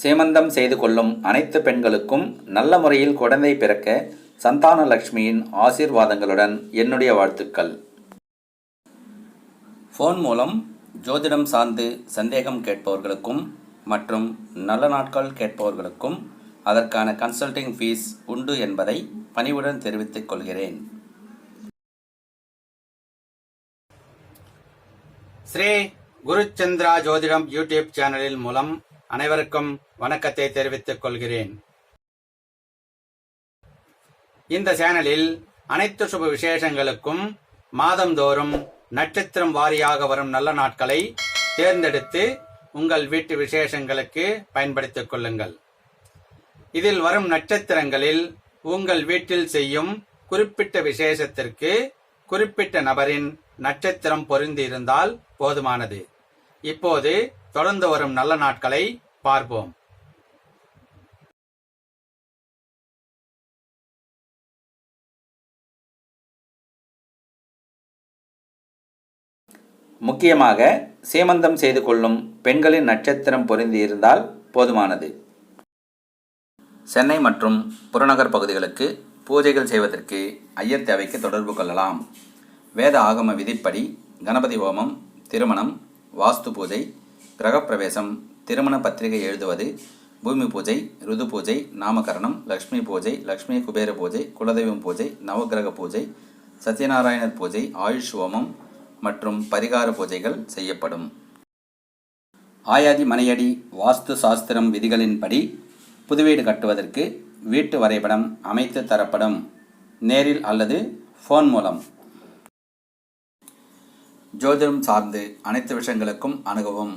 சேமந்தம் செய்து கொள்ளும் அனைத்து பெண்களுக்கும் நல்ல முறையில் குழந்தை பிறக்க சந்தான லக்ஷ்மியின் ஆசீர்வாதங்களுடன் என்னுடைய வாழ்த்துக்கள். ஃபோன் மூலம் ஜோதிடம் சார்ந்து சந்தேகம் கேட்பவர்களுக்கும் மற்றும் நல்ல நாட்கள் கேட்பவர்களுக்கும் அதற்கான கன்சல்டிங் ஃபீஸ் உண்டு என்பதை பணிவுடன் தெரிவித்துக் கொள்கிறேன். ஸ்ரீ குருச்சந்திரா ஜோதிடம் யூடியூப் சேனலில் மூலம் அனைவருக்கும் வணக்கத்தை தெரிவித்துக் கொள்கிறேன். இந்த சேனலில் அனைத்து சுப விசேஷங்களுக்கும் மாதந்தோறும் நட்சத்திரம் வாரியாக வரும் நல்ல நாட்களை தேர்ந்தெடுத்து உங்கள் வீட்டு விசேஷங்களுக்கு பயன்படுத்திக் கொள்ளுங்கள். இதில் வரும் நட்சத்திரங்களில் உங்கள் வீட்டில் செய்யும் குறிப்பிட்ட விசேஷத்திற்கு குறிப்பிட்ட நபரின் நட்சத்திரம் பொருந்தி இருந்தால் போதுமானது. இப்போது தொடர்ந்து வரும் நல்ல நாட்களை பார்ப்போம். முக்கியமாக சேமந்தம் செய்து கொள்ளும் பெண்களின் நட்சத்திரம் பொருந்தி இருந்தால் போதுமானது. சென்னை மற்றும் புறநகர் பகுதிகளுக்கு பூஜைகள் செய்வதற்கு ஐயர் தேவைக்கு தொடர்பு கொள்ளலாம். வேத ஆகம விதிப்படி கணபதி ஹோமம் திருமணம் வாஸ்து பூஜை கிரகப்பிரவேசம் திருமண பத்திரிகை எழுதுவது பூமி பூஜை ருது பூஜை நாமகரணம் லக்ஷ்மி பூஜை லக்ஷ்மி குபேர பூஜை குலதெய்வம் பூஜை நவக்கிரக பூஜை சத்யநாராயணர் பூஜை ஆயுஷ் ஹோமம் மற்றும் பரிகார பூஜைகள் செய்யப்படும். ஆயாதி மனையடி வாஸ்து சாஸ்திரம் விதிகளின்படி புது வீடு கட்டுவதற்கு வீட்டு வரைபடம் அமைத்து தரப்படும். நேரில் அல்லது ஃபோன் மூலம். ஜோதிடம் சார்ந்து அனைத்து விஷயங்களுக்கும் அணுகவும்.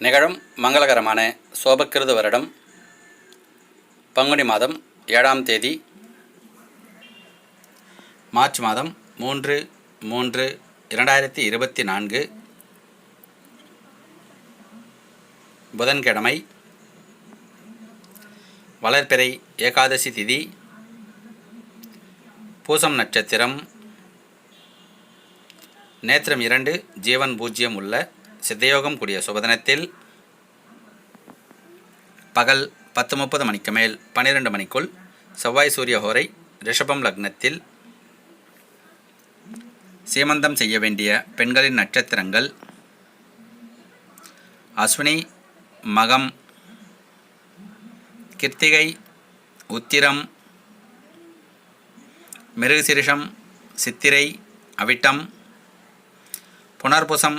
நிகழும் மங்களகரமான சோபக்கிருத வருடம் பங்குனி மாதம் ஏழாம் தேதி மார்ச் மாதம் மூன்று மூன்று இரண்டாயிரத்தி இருபத்தி நான்கு புதன்கிழமை வளர்பிறை ஏகாதசி திதி பூசம் நட்சத்திரம் நேத்திரம் இரண்டு ஜீவன் பூஜ்ஜியம் உள்ள சித்தயோகம் கூடிய சுபதினத்தில் பகல் பத்து முப்பது மணிக்கு மேல் பன்னிரெண்டு மணிக்குள் செவ்வாய் சூரிய ஹோரை ரிஷபம் லக்னத்தில் சீமந்தம் செய்ய வேண்டிய பெண்களின் நட்சத்திரங்கள் அஸ்வினி மகம் கிருத்திகை உத்திரம் மிருகசிரிஷம் சித்திரை அவிட்டம் புனர்புசம்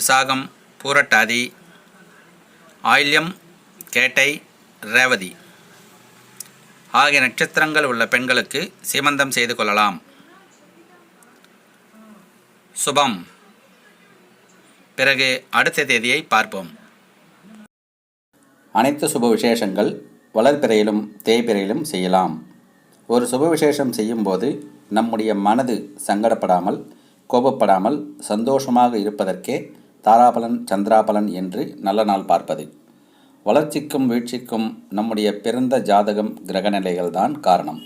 விசாகம் பூரட்டாதி ஆயில்யம் கேட்டை ரேவதி. ஆகிய நட்சத்திரங்கள் உள்ள பெண்களுக்கு சீமந்தம் செய்து கொள்ளலாம். சுபம். பிறகு அடுத்த தேதியை பார்ப்போம். அனைத்து சுப விசேஷங்கள் வளர்பிறையிலும் தேய்பிறையிலும் செய்யலாம். ஒரு சுப விசேஷம் செய்யும்போது நம்முடைய மனது சங்கடப்படாமல் கோபப்படாமல் சந்தோஷமாக இருப்பதற்கே தாராபலன் சந்திராபலன் என்று நல்ல நாள் பார்ப்பது. வளர்ச்சிக்கும் வீழ்ச்சிக்கும் நம்முடைய பிறந்த ஜாதகம் கிரகநிலைகள்தான் காரணம்.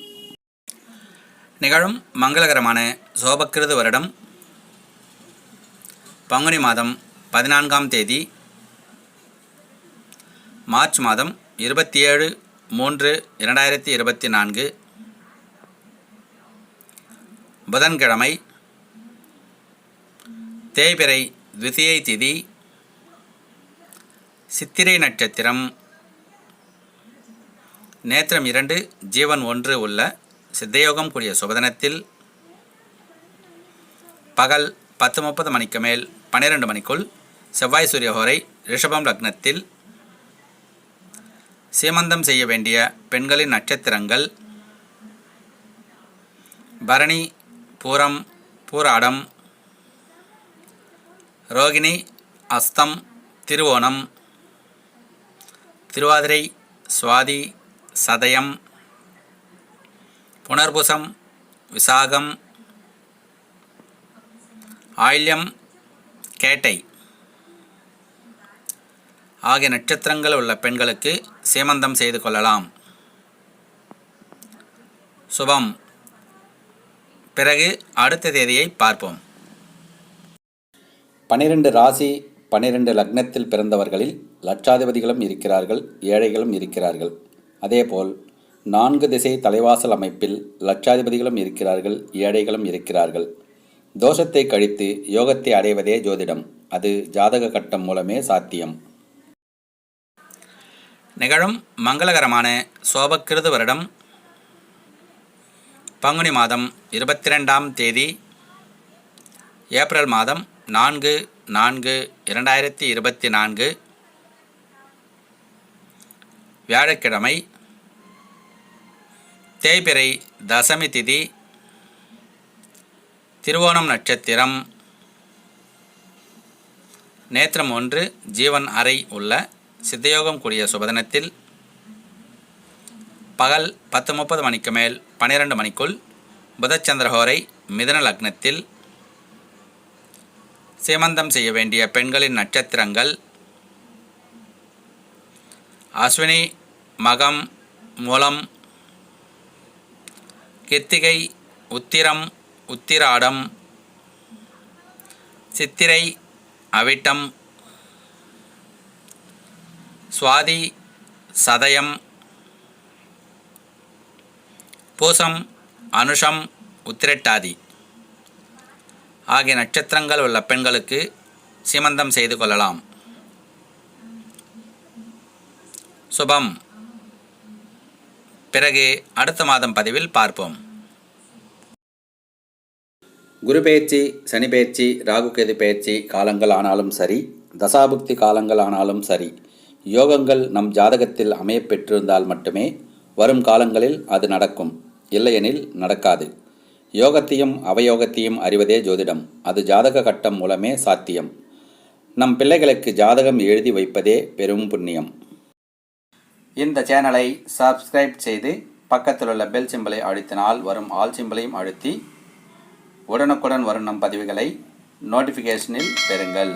நிகழும் மங்களகரமான சோபக்கிருது வருடம் பங்குனி மாதம் பதினான்காம் தேதி மார்ச் மாதம் இருபத்தி ஏழு மூன்று இரண்டாயிரத்தி இருபத்தி நான்கு புதன்கிழமை தேய்பிறை த்விதியை திதி சித்திரை நட்சத்திரம். நேத்திரம் இரண்டு ஜீவன் ஒன்று உள்ள சித்தயோகம் கூடிய சுபதனத்தில் பகல் பத்து முப்பது மணிக்கு மேல் பன்னிரெண்டு மணிக்குள் செவ்வாய் சூரியஹோரை ரிஷபம் லக்னத்தில் சீமந்தம் செய்ய வேண்டிய பெண்களின் நட்சத்திரங்கள். பரணி பூரம் பூராடம் ரோகிணி அஸ்தம் திருவோணம் திருவாதிரை சுவாதி சதயம் புனர்புசம் விசாகம் ஆயில்யம் கேட்டை ஆகிய நட்சத்திரங்கள் உள்ள பெண்களுக்கு சீமந்தம் செய்து கொள்ளலாம். சுபம். பிறகு அடுத்த தேதியை பார்ப்போம். பனிரெண்டு ராசி பனிரெண்டு லக்னத்தில் பிறந்தவர்களில் லட்சாதிபதிகளும் இருக்கிறார்கள் ஏழைகளும் இருக்கிறார்கள். அதேபோல் நான்கு திசை தலைவாசல் அமைப்பில் லட்சாதிபதிகளும் இருக்கிறார்கள் ஏழைகளும் இருக்கிறார்கள். தோஷத்தை கழித்து யோகத்தை அடைவதே ஜோதிடம். அது ஜாதக கட்டம் மூலமே சாத்தியம். நிகழும் மங்களகரமான சோபக்கிருது வருடம் பங்குனி மாதம் இருபத்தி ரெண்டாம் தேதி ஏப்ரல் மாதம் நான்கு நான்கு இரண்டாயிரத்தி இருபத்தி நான்கு. வியாழக்கிழமை தேய்பிறை தசமி திதி திருவோணம் நட்சத்திரம். நேத்திரம் ஒன்று ஜீவன் அறை உள்ள சித்தயோகம் கூடிய சுபதனத்தில் பகல் பத்து முப்பது மணிக்கு மேல் பன்னிரண்டு மணிக்குள் புதச்சந்திரஹோரை மிதன லக்னத்தில் சீமந்தம் செய்ய வேண்டிய பெண்களின் நட்சத்திரங்கள். அஸ்வினி மகம் மூலம் கித்திகை உத்திரம் உத்திராடம் சித்திரை அவிட்டம் சுவாதி சதயம் பூசம் அனுஷம் உத்திரட்டாதி. ஆகிய நட்சத்திரங்கள் உள்ள பெண்களுக்கு சிமந்தம் செய்து கொள்ளலாம். சுபம். பிறகு அடுத்த மாதம் பதிவில் பார்ப்போம். குரு பெயர்ச்சி சனி பெயர்ச்சி ராகு கேது பேச்சு காலங்கள் ஆனாலும் சரி தசாபுக்தி காலங்கள் ஆனாலும் சரி யோகங்கள் நம் ஜாதகத்தில் அமையப்பெற்றிருந்தால் மட்டுமே வரும் காலங்களில் அது நடக்கும். இல்லையெனில் நடக்காது. யோகத்தையும் அவயோகத்தையும் அறிவதே ஜோதிடம். அது ஜாதக கட்டம் மூலமே சாத்தியம். நம் பிள்ளைகளுக்கு ஜாதகம் எழுதி வைப்பதே பெரும் புண்ணியம். இந்த சேனலை சப்ஸ்கிரைப் செய்து பக்கத்தில் உள்ள பெல் சிம்பலை அழுத்தினால் வரும் ஆல் சிம்பலையும் அழுத்தி உடனுக்குடன் வரும் நம் பதிவுகளை நோட்டிஃபிகேஷனில் பெறுங்கள்.